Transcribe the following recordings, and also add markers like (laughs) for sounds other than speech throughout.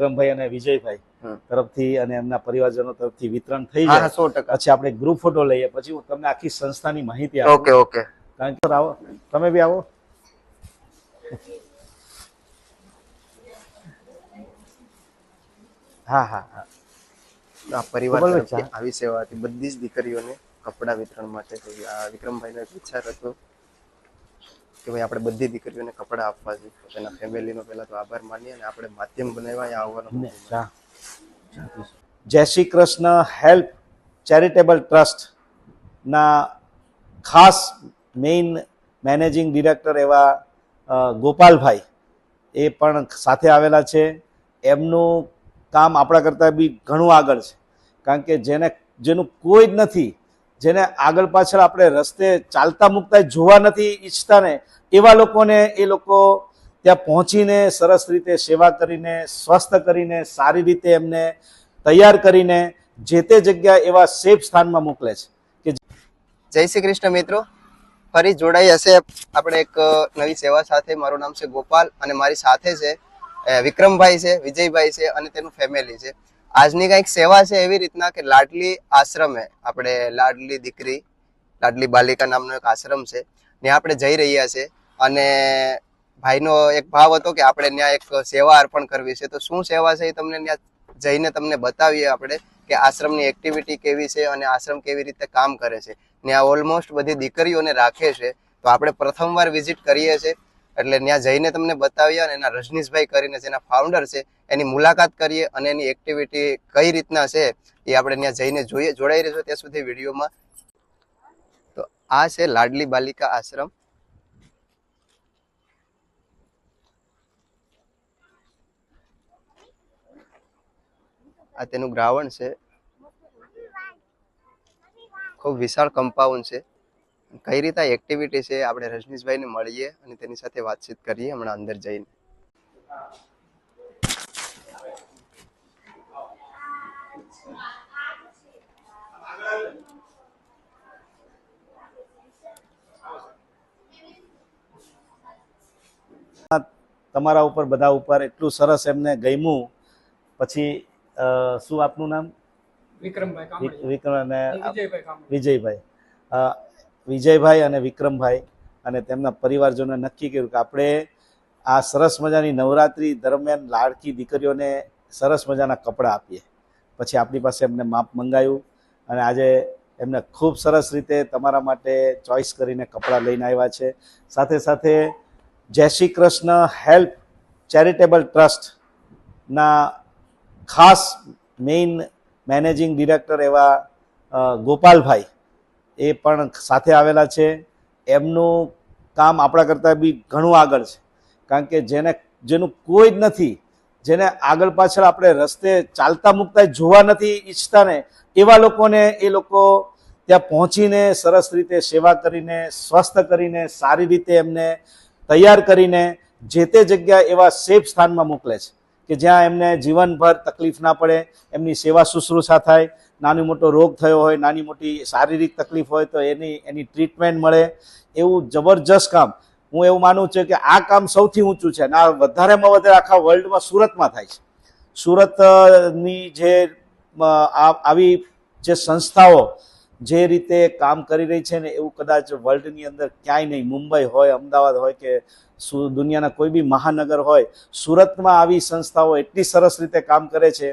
વિક્રમભાઈ અને વિજયભાઈ તરફથી અને એમના પરિવારજનો તરફથી વિતરણ થઈ જાય. સો ટકા. પછી આપણે ગ્રુપ ફોટો લઈએ પછી હું તમને આખી સંસ્થાની માહિતી આપું. ઓકે ઓકે કારણ કે આવો. તમે બી આવો. હા હા હા. આ પરિવાર. આવી સેવા હતી બધી જ દીકરીઓને કપડા વિતરણ માટે આ વિક્રમભાઈનો વિચાર હતો. કે ભાઈ આપણે બધી દીકરીઓને કપડાં આપવા છે તો તેના ફેમિલીનો પહેલા તો આભાર માનીએ અને આપણે માધ્યમ બનાવ્યા અહીંયા આવવાનો. જય શ્રી કૃષ્ણ હેલ્પ ચેરિટેબલ ટ્રસ્ટના ખાસ મેઇન મેનેજિંગ ડિરેક્ટર એવા ગોપાલભાઈ એ પણ સાથે આવેલા છે. એમનું કામ આપણા કરતાં બી ઘણું આગળ છે. કારણ કે જેને જેનું કોઈ જ નથી જેને આગળ પાછળ આપણે રસ્તે ચાલતા મૂકતા જોવા નથી ઈચ્છતા ને એવા લોકોને એ લોકો ત્યાં પહોંચીને સરસ રીતે સેવા કરીને, સ્વસ્થ કરીને, સારી રીતે એમને તૈયાર કરીને જે તે જગ્યા એવા સેફ સ્થાનમાં મોકલે છે. કે જય શ્રી કૃષ્ણ મિત્રો. ફરી જોડાઈ હશે આપણે એક નવી સેવા સાથે. મારું નામ છે ગોપાલ અને મારી સાથે છે વિક્રમભાઈ છે, વિજયભાઈ છે અને તેનું ફેમિલી છે. આજની કંઈક સેવા છે એવી રીતના કે લાડલી આશ્રમે આપણે લાડલી દીકરી, લાડલી બાલિકા નામનો એક આશ્રમ છે. ત્યાં આપણે જઈ રહ્યા છે. અને ભાઈનો એક ભાવ હતો કે આપણે ત્યાં એક સેવા અર્પણ કરવી છે. તો શું સેવા છે એ તમને ત્યાં જઈને તમને બતાવીએ આપણે કે આશ્રમની એક્ટિવિટી કેવી છે અને આશ્રમ કેવી રીતે કામ કરે છે. ત્યાં ઓલમોસ્ટ બધી દીકરીઓને રાખે છે. તો આપણે પ્રથમવાર વિઝિટ કરીએ છીએ એટલે ત્યાં જઈને તમને બતાવીએ અને એના રજનીશભાઈ કરીને જેના ફાઉન્ડર છે એની મુલાકાત કરીએ અને એની એક્ટિવિટી કઈ રીતના છે એ આપણે ત્યાં જઈને જોઈએ, જોડાઈ રહેશો ત્યાં સુધી વિડીયોમાં. તો આ છે લાડલી બાલિકા આશ્રમ. આ તેનું ગ્રાવણ છે. ખૂબ વિશાળ કમ્પાઉન્ડ છે. કઈ રીતે એક્ટિવિટી છે આપણે રજનીશભાઈને મળીએ અને તેની સાથે વાતચીત કરીએ હમણાં અંદર જઈને. તમારા ઉપર બધા ઉપર એટલું સરસ એમને ગમ્યું. પછી શું આપનું નામ? વિક્રમભાઈ વિક્રમ અને વિજયભાઈ વિજયભાઈ. અને વિક્રમભાઈ અને તેમના પરિવારજોને નક્કી કર્યું કે આપણે આ સરસ મજાની નવરાત્રી દરમિયાન લાડકી દીકરીઓને સરસ મજાના કપડાં આપીએ. પછી આપણી પાસે એમને માપ મંગાવ્યું અને આજે એમને ખૂબ સરસ રીતે તમારા માટે ચોઈસ કરીને કપડાં લઈને આવ્યા છે. સાથે સાથે જય શ્રી કૃષ્ણ હેલ્પ ચેરિટેબલ ટ્રસ્ટના ખાસ મેઇન મેનેજિંગ ડિરેક્ટર એવા ગોપાલભાઈ એ પણ સાથે આવેલા છે. એમનું કામ આપણા કરતાં બી ઘણું આગળ છે. કારણ કે જેને, જેનું કોઈ જ નથી, જેને આગળ પાછળ આપણે રસ્તે ચાલતા મૂકતા જોવા નથી ઈચ્છતા ને એવા લોકોને એ લોકો ત્યાં પહોંચીને સરસ રીતે સેવા કરીને, સ્વસ્થ કરીને, સારી રીતે એમને તૈયાર કરીને જે તે જગ્યા એવા સેફ સ્થાનમાં મોકલે છે કે જ્યાં એમને જીવનભર તકલીફ ના પડે, એમની સેવા શુશ્રૂષા થાય, નાનો મોટો રોગ થયો હોય, નાની મોટી શારીરિક તકલીફ હોય તો એની એની ટ્રીટમેન્ટ મળે. એવું જબરજસ્ત કામ. હું એવું માનું છું કે આ કામ સૌથી ઊંચું છે અને આ વધારેમાં વધારે આખા વર્લ્ડમાં સુરતમાં થાય છે. સુરતની જે આવી જે સંસ્થાઓ જે રીતે કામ કરી રહી છે ને એવું કદાચ વર્લ્ડની અંદર ક્યાંય નહીં. મુંબઈ હોય, અમદાવાદ હોય કે દુનિયાના કોઈ બી મહાનગર હોય, સુરતમાં આવી સંસ્થાઓ એટલી સરસ રીતે કામ કરે છે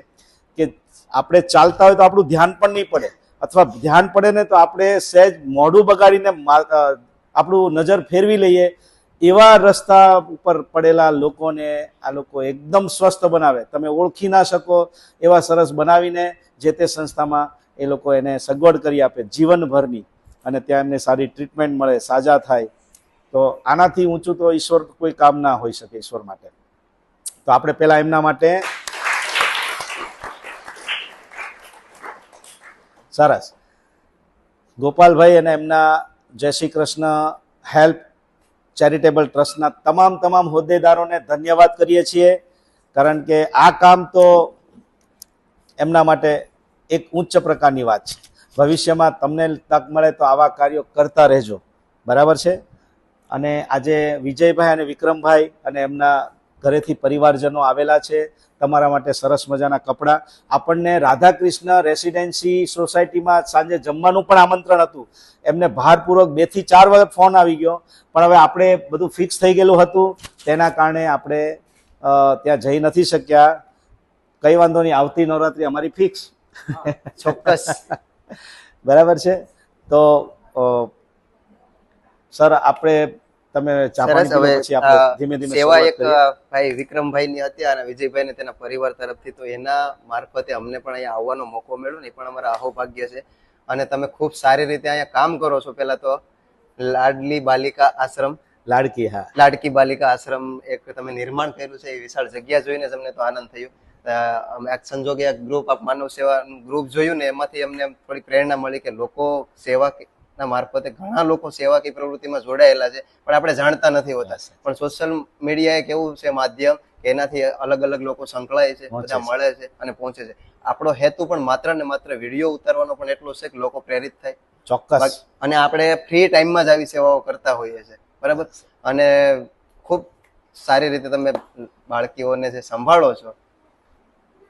કે આપણે ચાલતા હોય તો આપણું ધ્યાન પણ નહીં પડે. અથવા ધ્યાન પડે ને તો આપણે સહેજ મોઢું બગાડીને આપણું નજર ફેરવી લઈએ. એવા રસ્તા ઉપર પડેલા લોકોને આ લોકો એકદમ સ્વસ્થ બનાવે. તમે ઓળખી ના શકો એવા સરસ બનાવીને જે તે સંસ્થામાં એ લોકો એને સગવડ કરી આપે જીવનભરની અને ત્યાં એમને સારી ટ્રીટમેન્ટ મળે, સાજા થાય. તો આનાથી ઊંચું તો ઈશ્વર કોઈ કામ ના હોઈ શકે ઈશ્વર માટે. તો આપણે પહેલા એમના માટે સરસ ગોપાલભાઈ અને એમના જય શ્રી કૃષ્ણ હેલ્પ ચેરિટેબલ ટ્રસ્ટના તમામ તમામ હોદ્દેદારોને ધન્યવાદ કરીએ છીએ. કારણ કે આ કામ તો એમના માટે એક ઉચ્ચ પ્રકારની વાત છે. ભવિષ્યમાં તમને તક મળે તો આવા કાર્યો કરતા રહેજો. બરાબર છે? અને આજે વિજયભાઈ અને વિક્રમભાઈ અને એમના ઘરેથી પરિવારજનો આવેલા છે. તમારા માટે સરસ મજાના કપડાં. આપણને રાધાકૃષ્ણ રેસિડેન્સી સોસાયટીમાં સાંજે જમવાનું પણ આમંત્રણ હતું. એમને ભારપૂર્વક બેથી ચાર વખત ફોન આવી ગયો. પણ હવે આપણે બધું ફિક્સ થઈ ગયેલું હતું. તેના કારણે આપણે ત્યાં જઈ નથી શક્યા. કંઈ વાંધો નહીં. આવતી નવરાત્રી અમારી ફિક્સ. (laughs) ચોક્કસ. બરાબર છે? તો સર આપણે તમે સરસ હવે ધીમે ધીમે સેવા એક ભાઈ વિક્રમભાઈ ની હતી અને વિજયભાઈ ને તેના પરિવાર તરફથી તો એના મારફતે અમને પણ અહીંયા આવવાનો મોકો મળ્યો ને એ પણ અમારા અહોભાગ્ય છે. અને તમે ખૂબ સારી રીતે અહીંયા કામ કરો છો પેલા તો. લાડલી બાલિકા આશ્રમ. લાડકી હા. લાડકી બાલિકા આશ્રમ એક તમે નિર્માણ કર્યું છે એ વિશાળ જગ્યા જોઈને તમને તો આનંદ થયો. એક સંજોગે એક ગ્રુપ માનવ સેવાનું ગ્રુપ જોયું ને એમાંથી અમને થોડી પ્રેરણા મળી કે લોકો સેવા ના મારફતે ઘણા લોકો સેવાકી પ્રવૃત્તિમાં જોડાયેલા છે પણ આપણે જાણતા નથી હોતા. પણ સોશિયલ મીડિયા એક એવું છે માધ્યમ કે એનાથી અલગ અલગ લોકો સંકળાય છે બધા. મળે છે અને પહોંચે છે. આપણો હેતુ પણ માત્ર ને માત્ર વીડિયો ઉતારવાનો પણ એટલો છે કે લોકો પ્રેરિત થાય. ચોક્કસ. અને આપણે ફ્રી ટાઈમમાં જ આવી સેવાઓ કરતા હોઈએ છીએ બરાબર? અને ખૂબ સારી રીતે તમે બાળકીઓને જે સંભાળો છો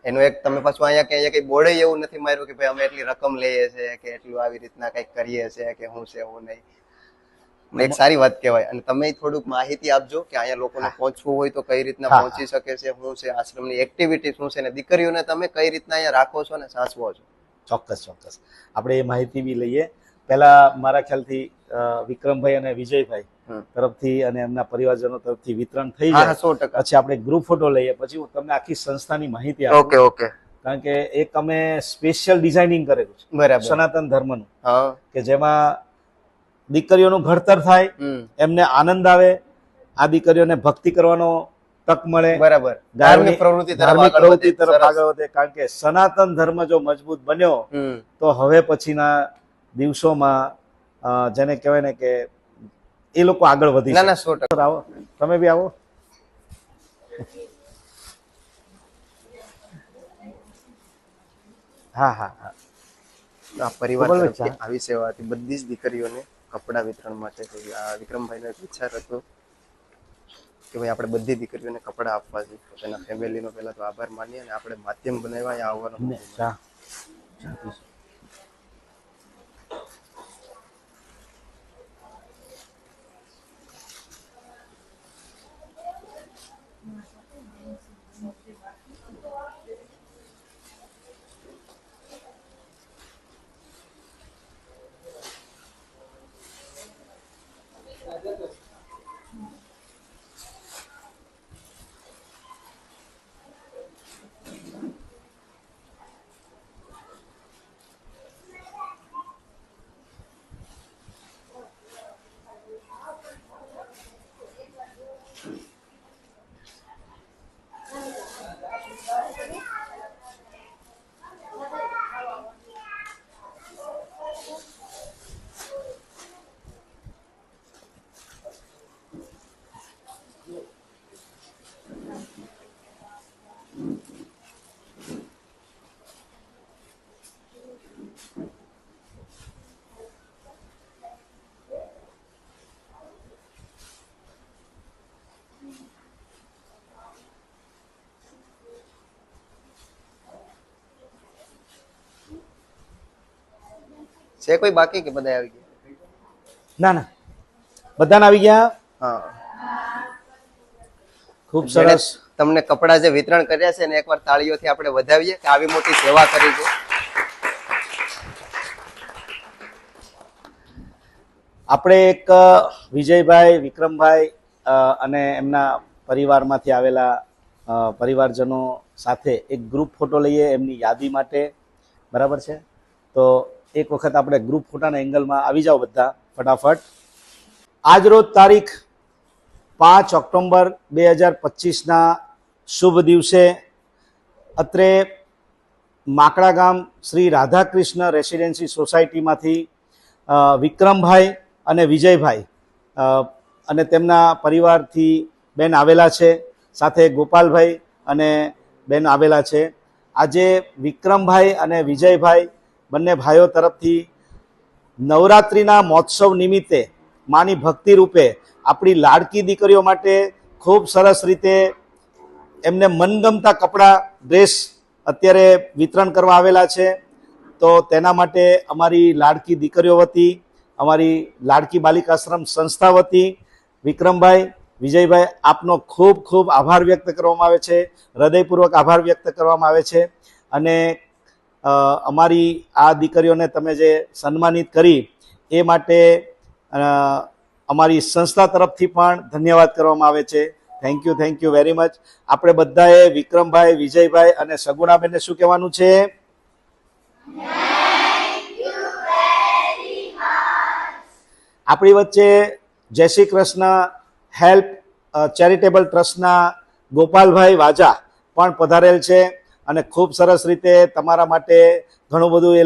એનું એક તમે પાછું અહીંયા કે કઈ બોર્ડે એવું નથી માર્યું કે ભાઈ અમે એટલી રકમ લઈએ છીએ કે એટલું આવી રીતના કંઈક કરીએ છીએ કે હું છે હું નહીં. એક સારી વાત કહેવાય અને તમે થોડુંક માહિતી આપજો કે અહીંયા લોકોને પહોંચવું હોય તો કઈ રીતના પહોંચી શકે છે શું છે આશ્રમની એક્ટિવિટી શું છે અને દીકરીઓને તમે કઈ રીતના અહીંયા રાખો છો ને સાચવો છો? ચોક્કસ ચોક્કસ. આપણે એ માહિતી બી લઈએ. પહેલા મારા ખ્યાલથી વિક્રમભાઈ અને વિજયભાઈ. તરફથી અને એમના પરિવારજનો તરફથી વિતરણ થઈ જાય. સો ટકા. પછી આપણે ગ્રુપ ફોટો લઈએ પછી હું તમને આખી સંસ્થાની માહિતી આપું. Okay okay. કારણ કે એક અમે સ્પેશિયલ ડિઝાઇનિંગ કરેલું છે. બરાબર. સનાતન ધર્મનું. કે જેમાં દીકરીઓનું ઘડતર થાય એમને આનંદ આવે આ દીકરીઓને ભક્તિ કરવાનો તક મળે. બરાબર. ધાર્મિક પ્રવૃત્તિ ધાર્મિક પ્રવૃત્તિ તરફ આગળ વધે. કારણ કે સનાતન ધર્મ જો મજબૂત બન્યો તો હવે પછીના દિવસોમાં જેને કહેવાય ને કે એ લોકો આગળ વધી ના. ના સો ટકા. આવો. તમે બી આવો. હા હા હા. આ પરિવાર. આવી સેવા હતી બધી જ દીકરીઓને કપડા વિતરણ માટે આ વિક્રમભાઈનો એક વિચાર હતો કે ભાઈ આપણે બધી દીકરીઓને કપડા આપવા છે તો તેના ફેમિલીનો પહેલા તો આભાર માનીએ અને આપણે માધ્યમ બનાવ્યા આવવાનો. છે કોઈ બાકી કે બધા આવી ગયા? ના ના. બધાને આવી ગયા? હા. ખૂબ સરસ. તમને કપડા જે વિતરણ કર્યા છે ને એકવાર તાળીઓથી આપણે વધાવીએ કે આવી મોટી સેવા કરી છે? આપણે એક વિજયભાઈ વિક્રમભાઈ અને એમના પરિવારમાંથી આવેલા પરિવારજનો સાથે એક ગ્રુપ ફોટો લઈએ એમની યાદી માટે. બરાબર છે? તો એક વખત આપણે ગ્રુપ ફોટાના એંગલમાં આવી જાઓ બધા, ફટાફટ. આજ રોજ તારીખ પાંચ ઓક્ટોબર બે હજાર પચીસના શુભ દિવસે અત્રે માકડા ગામ શ્રી રાધાકૃષ્ણ રેસિડેન્સી સોસાયટીમાંથી વિક્રમભાઈ અને વિજયભાઈ અને તેમના પરિવારથી બેન આવેલા છે, સાથે ગોપાલભાઈ અને બેન આવેલા છે. આજે વિક્રમભાઈ અને વિજયભાઈ બંને ભાઈઓ તરફથી નવરાત્રિના મહોત્સવ નિમિત્તે માની ભક્તિ રૂપે આપણી લાડકી દીકરીઓ માટે ખૂબ સરસ રીતે એમને મનગમતા કપડાં, ડ્રેસ અત્યારે વિતરણ કરવા આવેલા છે. તો તેના માટે અમારી લાડકી દીકરીઓ વતી, અમારી લાડકી બાલિકાશ્રમ સંસ્થા વતી વિક્રમભાઈ, વિજયભાઈ, આપનો ખૂબ ખૂબ આભાર વ્યક્ત કરવામાં આવે છે. હૃદયપૂર્વક આભાર વ્યક્ત કરવામાં આવે છે. અને અમારી આ દીકરીઓને તમે જે સન્માનિત કરી એ માટે અમારી સંસ્થા તરફથી પણ ધન્યવાદ કરવામાં આવે છે. Thank you thank you very much આપણે બધાએ વિક્રમભાઈ, વિજયભાઈ અને સગુણાબેનને શું કહેવાનું છે? આપણી વચ્ચે જય શ્રી કૃષ્ણ હેલ્પ ચેરિટેબલ ટ્રસ્ટના ગોપાલભાઈ વાજા પણ પધારેલ છે. અને ખૂબ સરસ રીતે તમારા માટે ઘણું બધું એ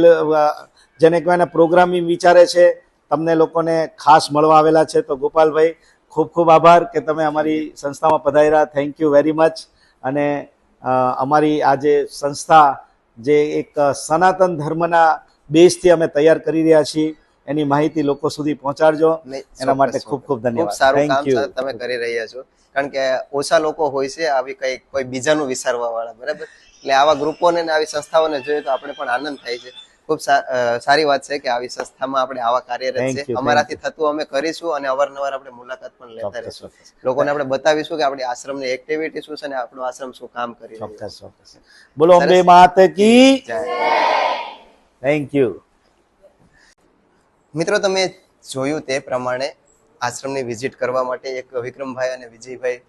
જેને કહેવાય પ્રોગ્રામિંગ વિચારે છે. તમને લોકોને ખાસ મળવા આવેલા છે. તો ગોપાલભાઈ ખૂબ ખૂબ આભાર કે તમે અમારી સંસ્થામાં પધાર્યા. થેન્ક યુ વેરી મચ અને અમારી આ જે સંસ્થા જે એક સનાતન ધર્મના બેઝથી અમે તૈયાર કરી રહ્યા છીએ એની માહિતી લોકો સુધી પહોંચાડજો. એના માટે ખૂબ ખૂબ ધન્યવાદ. સારું કામ તમે કરી રહ્યા છો. કારણ કે ઓછા લોકો હોય છે આવી કઈ કોઈ બીજાનું વિચારવા વાળા બરાબર? એટલે આવા ગ્રુપોને આવી સંસ્થાઓને જોઈએ તો આપણે પણ આનંદ થાય છે. ખૂબ સારી વાત છે કે આવી સંસ્થામાં આપણે આવા કાર્યરત છે. અમારાથી થતું અમે કરીશું અને અવારનવાર આપણે મુલાકાત પણ લેતા રહીશું. લોકોને આપણે બતાવીશું કે આપણી આશ્રમની એક્ટિવિટી શું છે અને આપણો આશ્રમ શું કામ કરી રહ્યું છે બોલો અંબે. માત કી થેન્ક યુ મિત્રો તમે જોયું તે પ્રમાણે આશ્રમની વિઝિટ કરવા માટે એક વિક્રમભાઈ અને વિજયભાઈ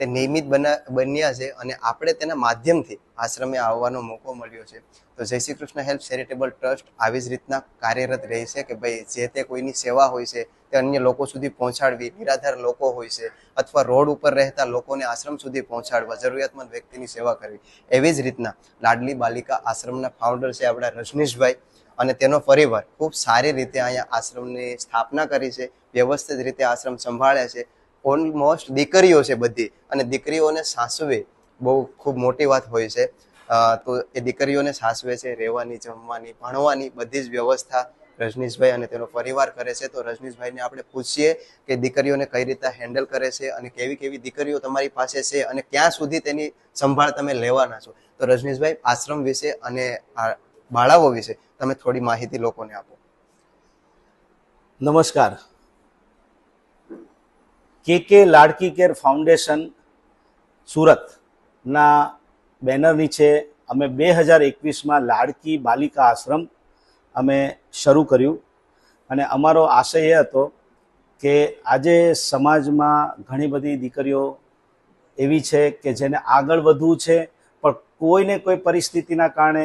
તે નિયમિત બના, બન્યા છે અને આપણે તેના માધ્યમથી આશ્રમે આવવાનો મોકો મળ્યો છે. તો Jai Shri Krishna help charitable trust આવી જ રીતના કાર્યરત રહે છે કે ભાઈ જે તે કોઈની સેવા હોય છે તે અન્ય લોકો સુધી પહોંચાડવી, નિરાધાર લોકો હોય છે અથવા રોડ ઉપર રહેતા લોકોને આશ્રમ સુધી પહોંચાડવા, જરૂરિયાતમંદ વ્યક્તિની સેવા કરવી. એવી જ રીતના લાડલી બાલિકા આશ્રમના ફાઉન્ડર છે આપણા રજનીશભાઈ અને તેનો પરિવાર ખૂબ સારી રીતે અહીંયા આશ્રમની સ્થાપના કરી છે, વ્યવસ્થિત રીતે આશ્રમ સંભાળે છે ઓલમોસ્ટ દીકરીઓ છે બધી. અને દીકરીઓને સાસવે બહુ ખૂબ મોટી વાત હોય છે. તો એ દીકરીઓને સાસવે છે, રહેવાની, જમવાની, ભણવાની બધી જ વ્યવસ્થા રજનીશભાઈ અને તેનો પરિવાર કરે છે. તો રજનીશભાઈને આપણે પૂછીએ કે દીકરીઓને કઈ રીતે હેન્ડલ કરે છે અને કેવી કેવી દીકરીઓ તમારી પાસે છે અને ક્યાં સુધી તેની સંભાળ તમે લેવાના છો. તો રજનીશભાઈ, આશ્રમ વિશે અને બાળાઓ વિશે તમે થોડી માહિતી લોકોને આપો. નમસ્કાર. K K Ladki care foundation સુરતના બેનર નીચે અમે બે હજાર એકવીસમાં લાડકી બાલિકા આશ્રમ અમે શરૂ કર્યું. અને અમારો આશય એ હતો કે આજે સમાજમાં ઘણી બધી દીકરીઓ એવી છે કે જેને આગળ વધવું છે પણ કોઈને કોઈ પરિસ્થિતિના કારણે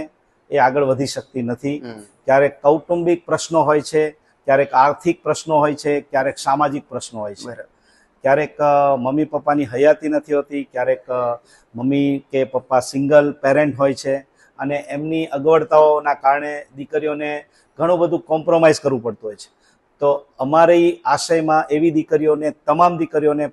એ આગળ વધી શકતી નથી. ક્યારેક કૌટુંબિક પ્રશ્નો હોય છે ક્યારેક આર્થિક પ્રશ્નો હોય છે ક્યારેક સામાજિક પ્રશ્નો હોય છે. ક્યારેક મમ્મી પપ્પાની હયાતી નથી હોતી ક્યારેક મમ્મી કે પપ્પા સિંગલ પેરેન્ટ હોય છે અને એમની અગવડતાઓના કારણે દીકરીઓને ઘણું બધું કોમ્પ્રોમાઇઝ કરવું પડતું હોય છે. તો અમારી આશયમાં એવી દીકરીઓને તમામ દીકરીઓને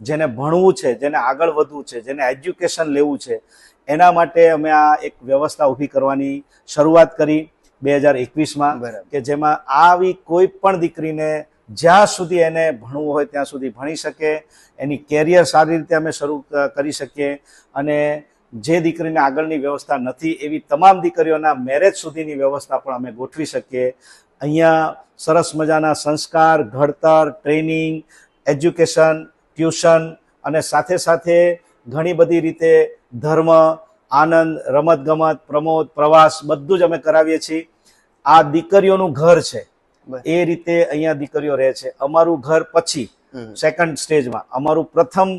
જેને ભણવું છે જેને આગળ વધવું છે જેને એજ્યુકેશન લેવું છે એના માટે અમે આ એક વ્યવસ્થા ઊભી કરવાની શરૂઆત કરી બે હજાર એકવીસમાં કે જેમાં આવી કોઈ પણ દીકરીને જ્યાં સુધી એને ભણવું હોય ત્યાં સુધી ભણી શકે, એની કેરિયર સારી રીતે અમે શરૂ કરી શકીએ અને જે દીકરીને આગળની વ્યવસ્થા નથી, એવી તમામ દીકરીઓના મેરેજ સુધીની વ્યવસ્થા પણ અમે ગોઠવી શકીએ અહીંયા સરસ મજાના સંસ્કાર, ઘડતર ટ્રેનિંગ એજ્યુકેશન ટ્યુશન અને સાથે સાથે ઘણી બધી રીતે ધર્મ, આનંદ રમતગમત પ્રમોદ, પ્રવાસ બધું જ અમે કરાવીએ છીએ આ દીકરીઓનું ઘર છે. એ રીતે અહીંયા દીકરીઓ રહે છે. અમારું ઘર પછી સેકન્ડ સ્ટેજમાં અમારું પ્રથમ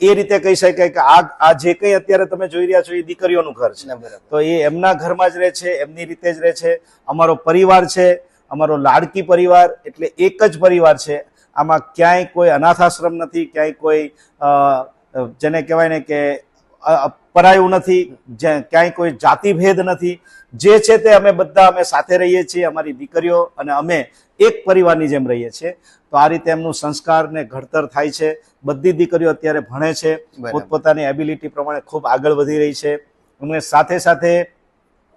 એ રીતે કહી શકાય કે આ આ જે કંઈ અત્યારે તમે જોઈ રહ્યા છો એ દીકરીઓનું ઘર છે. તો એ એમના ઘરમાં જ રહે છે એમની રીતે જ રહે છે. અમારો પરિવાર છે અમારો લાડકી પરિવાર એટલે એક જ પરિવાર છે. આમાં ક્યાંય કોઈ અનાથાશ્રમ નથી ક્યાંય કોઈ જેને કહેવાય ને કે પરાયું નથી ક્યાંય કોઈ જાતિભેદ નથી. જે છે તે અમે બધા અમે સાથે રહીએ છીએ અમારી દીકરીઓ અને અમે એક પરિવારની જેમ રહીએ છીએ. તો આ રીતે એમનું સંસ્કાર ને ઘડતર થાય છે. બધી દીકરીઓ અત્યારે ભણે છે. પોતપોતાની એબિલિટી પ્રમાણે ખૂબ આગળ વધી રહી છે. અને સાથે સાથે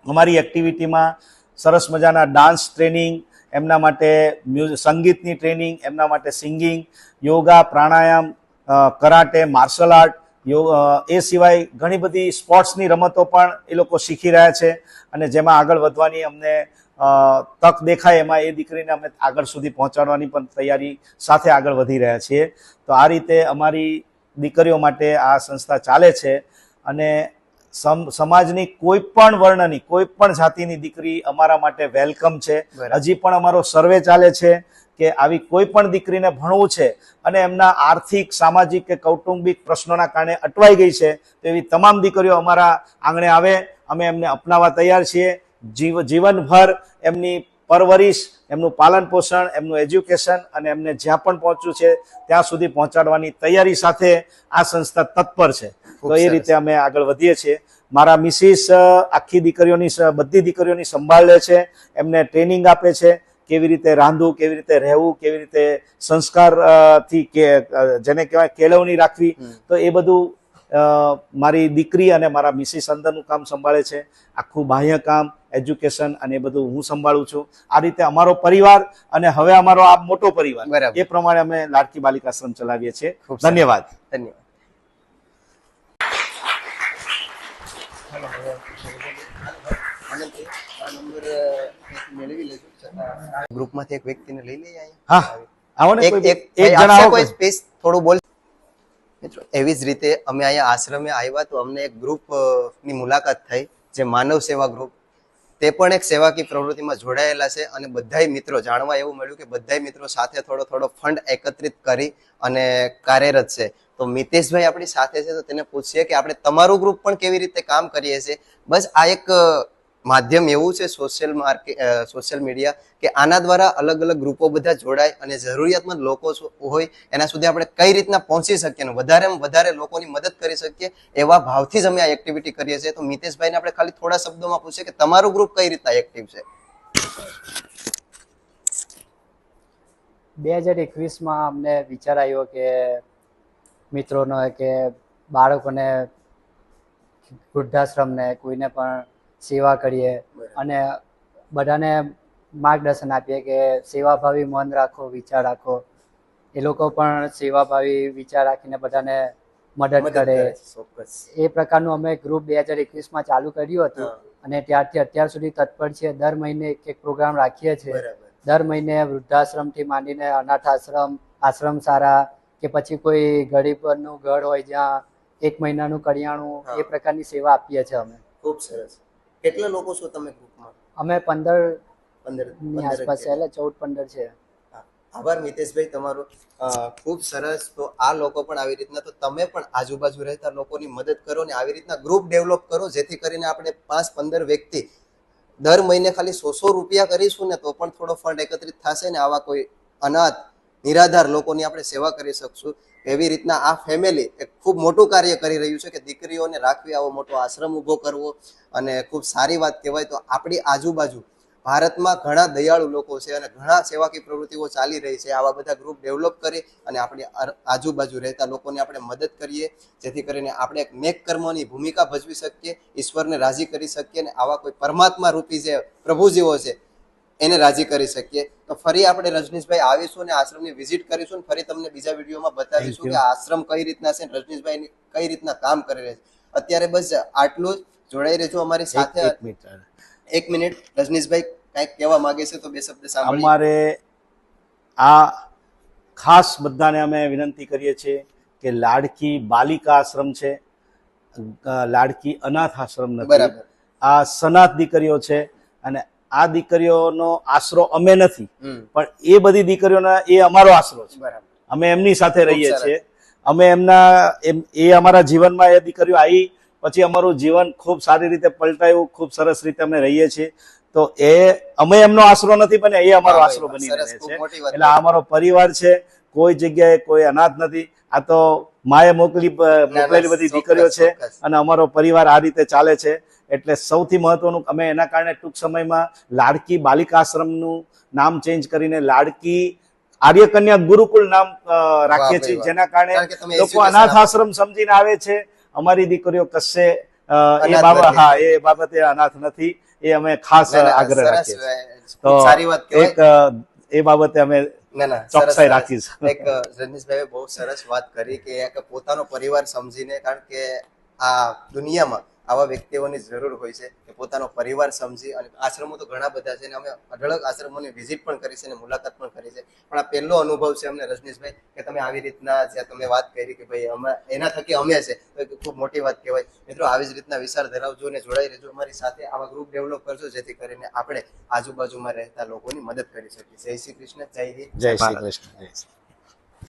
અમારી એક્ટિવિટીમાં સરસ મજાના ડાન્સ ટ્રેનિંગ એમના માટે સંગીતની ટ્રેનિંગ એમના માટે singing yoga pranayama karate martial art yoga એ સિવાય ઘણી બધી સ્પોર્ટ્સની રમતો પણ એ લોકો શીખી રહ્યા છે અને જેમાં આગળ વધવાની અમને તક દેખાય એમાં એ દીકરીને અમે આગળ સુધી પહોંચાડવાની પણ તૈયારી સાથે આગળ વધી રહ્યા છીએ. તો આ રીતે અમારી દીકરીઓ માટે આ સંસ્થા ચાલે છે અને સમ સમાજની કોઈ પણ વર્ણની કોઈ પણ જાતિની દીકરી અમારા માટે વેલકમ છે. હજી પણ અમારો સર્વે ચાલે છે કે આવી કોઈ પણ દીકરીને ભણવું છે અને એમના આર્થિક સામાજિક કે કૌટુંબિક પ્રશ્નોના કારણે અટવાઈ ગઈ છે તો એવી તમામ દીકરીઓ અમારા આંગણે આવે. અમે એમને અપનાવવા તૈયાર છીએ. જીવ જીવનભર એમની પરવરિશ એમનું પાલન પોષણ એમનું એજ્યુકેશન અને એમને જ્યાં પણ પહોંચવું છે ત્યાં સુધી પહોંચાડવાની તૈયારી સાથે આ સંસ્થા તત્પર છે. તો એ રીતે અમે આગળ વધીએ છીએ. મારા મિસિસ આખી દીકરીઓની બધી દીકરીઓની સંભાળ લે છે એમને ટ્રેનિંગ આપે છે. કેવી રીતે રાંધવું કેવી રીતે રહેવું કેવી રીતે સંસ્કારથી કે જેને કહેવાય કેળવણી રાખવી તો એ બધું મારી દીકરી અને મારા મિસિસ અંદરનું કામ સંભાળે છે. આખું બાહ્ય કામ એજ્યુકેશન અને એ બધું હું સંભાળું છું. આ રીતે અમારો પરિવાર અને હવે અમારો આ મોટો પરિવાર એ પ્રમાણે અમે લાડકી બાલિકાશ્રમ ચલાવીએ છીએ. ધન્યવાદ. ધન્યવાદ. ધન્યવાદ ધન્યવાદ ગ્રુપમાંથી એક વ્યક્તિને લઈ લઈએ હા. આવો ને એક એક એક ભાઈ જણ આપશે આવો કોઈ. સ્પેસ થોડું બોલ. મિત્રો એવી જ રીતે અમે અહીંયા આશ્રમે આવ્યા તો અમને એક ગ્રુપની મુલાકાત થઈ જે માનવ સેવા ગ્રુપ તે પણ એક સેવાકી પ્રવૃત્તિમાં જોડાયેલા છે અને બધાય મિત્રો જાણવા એવું મળ્યું કે બધાય મિત્રો સાથે થોડો થોડો ફંડ એકત્રિત કરી અને કાર્યરત છે. તો મિતેશભાઈ આપણી સાથે છે તો તેને પૂછીએ કે આપણે તમારું ગ્રુપ પણ કેવી રીતે કામ કરીએ છીએ? બસ આ એક માધ્યમ એવું છે સોશિયલ માર્કેટ સોશિયલ મીડિયા કે આના દ્વારા અલગ અલગ ગ્રુપો બધા જોડાય અને જરૂરિયાતમંદ લોકો હોય, એના સુધી આપણે કઈ રીતના પહોંચી શકીએ અને વધારેમાં વધારે લોકોની મદદ કરી શકીએ એવા ભાવથી જ અમે આ એક્ટિવિટી કરીએ છીએ. તો મિતેશભાઈને આપણે ખાલી થોડા શબ્દોમાં પૂછીએ કે તમારું ગ્રુપ કઈ રીતના એક્ટિવ છે? બે હજાર એકવીસમાં અમને વિચાર આવ્યો કે મિત્રોનો કે બાળકોને વૃદ્ધાશ્રમને કોઈને પણ સેવા કરીએ અને બધાને માર્ગદર્શન આપીએ કે સેવાભાવી મન રાખો વિચાર રાખો. એ લોકો પણ સેવાભાવી વિચાર રાખીને બધાને મદદ કરે એ પ્રકારનું અમે ગ્રુપ બે હજાર એકવીસમાં ચાલુ કર્યું હતું અને ત્યારથી અત્યાર સુધી તત્પર છીએ. દર મહિને એક એક પ્રોગ્રામ રાખીએ છીએ. દર મહિને વૃદ્ધાશ્રમથી માંડીને અનાથ આશ્રમ આશ્રમ સારા કે પછી કોઈ ગરીબનું ઘર હોય જ્યાં એક મહિનાનું કરિયાણું એ પ્રકારની સેવા આપીએ છીએ અમે. ખૂબ સરસ. કેટલા લોકો છો તમે ગ્રુપમાં? અમે પંદર પંદરની આસપાસ છે. એટલે ચૌદ પંદર છે. આભાર મિતેશભાઈ તમારો. ખૂબ સરસ તો આ લોકો પણ આવી રીતના તો તમે પણ આજુબાજુ રહેતા લોકોની મદદ કરો ને આવી રીતના ગ્રુપ ડેવલપ કરો જેથી કરીને આપણે પાંચ પંદર વ્યક્તિ દર મહિને ખાલી સો સો રૂપિયા કરીશું ને તો પણ થોડો ફંડ એકત્રિત થશે ને આવા કોઈ અનાથ નિરાધાર લોકોની આપણે સેવા કરી શકશું. એવી રીતના આ ફેમિલી એક ખૂબ મોટું કાર્ય કરી રહ્યું છે કે દીકરીઓને રાખવી, આવો મોટો આશ્રમ ઊભો કરવો અને ખૂબ સારી વાત કહેવાય તો આપણી આજુબાજુ ભારતમાં ઘણા દયાળુ લોકો છે અને ઘણા સેવાકી પ્રવૃત્તિઓ ચાલી રહી છે. આવા બધા ગ્રુપ ડેવલપ કરી અને આપણી આજુબાજુ રહેતા લોકોને આપણે મદદ કરીએ, જેથી કરીને આપણે એક નેક કર્મની ભૂમિકા ભજવી શકીએ, ઈશ્વરને રાજી કરી શકીએ અને આવા કોઈ પરમાત્મા રૂપી જે પ્રભુજીવો છે એને રાજી કરી શકીએ. તો ફરી આપણે રજનીશભાઈ આવીશું અને આશ્રમની વિઝિટ કરીશું અને ફરી તમને બીજા વિડીયોમાં બતાવીશું કે આશ્રમ કઈ રીતના છે રજનીશભાઈ કઈ રીતના કામ કરી રહ્યા છે. અત્યારે બસ આટલું જ. જોડાઈ રહેજો અમારી સાથે. એક મિનિટ રજનીશભાઈ કંઈક કહેવા માંગે છે તો બે શબ્દ સાંભળીએ. અમારે આ ખાસ બધાને અમે વિનંતી કરીએ છીએ કે લાડકી બાલિકા આશ્રમ છે લાડકી અનાથ આશ્રમ નથી. બરાબર. આ સનાથ દીકરીઓ છે અને આ દીકરીઓનો આશરો અમે નથી પણ એ બધી દીકરીઓના એ અમારો આશરો છે. અમે એમની સાથે રહીએ છીએ. અમે એમના એમ એ અમારા જીવનમાં એ દીકરીઓ આવી પછી અમારું જીવન ખૂબ સારી રીતે પલટાયું ખૂબ સરસ રીતે અમે રહીએ છીએ. તો એ અમે એમનો આશરો નથી બને એ અમારો આશરો બની રહે છે. એટલે આ અમારો પરિવાર છે કોઈ જગ્યાએ કોઈ અનાથ નથી. આ તો માએ મોકલી મોકલેલી બધી દીકરીઓ છે અને અમારો પરિવાર આ રીતે ચાલે છે. એટલે સૌથી મહત્વનું અમે એના કારણે ટૂંક સમયમાં લાડકી બાલિકા આશ્રમનું નામ ચેન્જ કરીને લાડકી આર્યકન્યા ગુરુકુલ નામ રાખીએ છીએ જેના કારણે લોકો અનાથ આશ્રમ સમજીને આવે છે. અમારી દીકરીઓ કશે એ બાબત. હા એ બાબતે અનાથ નથી. એ અમે ખાસ આગ્રહ રાખીએ તો સારી વાત એક એ બાબતે અમે ચોકસાઈ રાખીશ એક રજનીશભાઈ બહુ સરસ વાત કરી કે પોતાનો પરિવાર સમજીને કારણ કે આ દુનિયામાં આવા વ્યક્તિઓની જરૂર હોય છે કે પોતાનો પરિવાર સમજી અને આશ્રમો તો ઘણા બધા છે અને અમે અઢળક આશ્રમોની વિઝિટ પણ કરી છે અને મુલાકાત પણ કરી છે. પણ આ પહેલો અનુભવ છે અમને રજનીશભાઈ, કે તમે આવી રીતના જ્યાં તમે વાત કરી કે ભાઈ અમે એના થકી અમે છે, તો ખૂબ મોટી વાત કહેવાય. મિત્રો, આવી જ રીતના વિચાર ધરાવજો અને જોડાઈ રહેજો. અમારી સાથે આવા ગ્રુપ ડેવલપ કરજો, જેથી કરીને આપણે આજુબાજુમાં રહેતા લોકોની મદદ કરી શકીએ. જય શ્રી કૃષ્ણ, જય હિન્દ. જય શ્રી કૃષ્ણ, જય શ્રી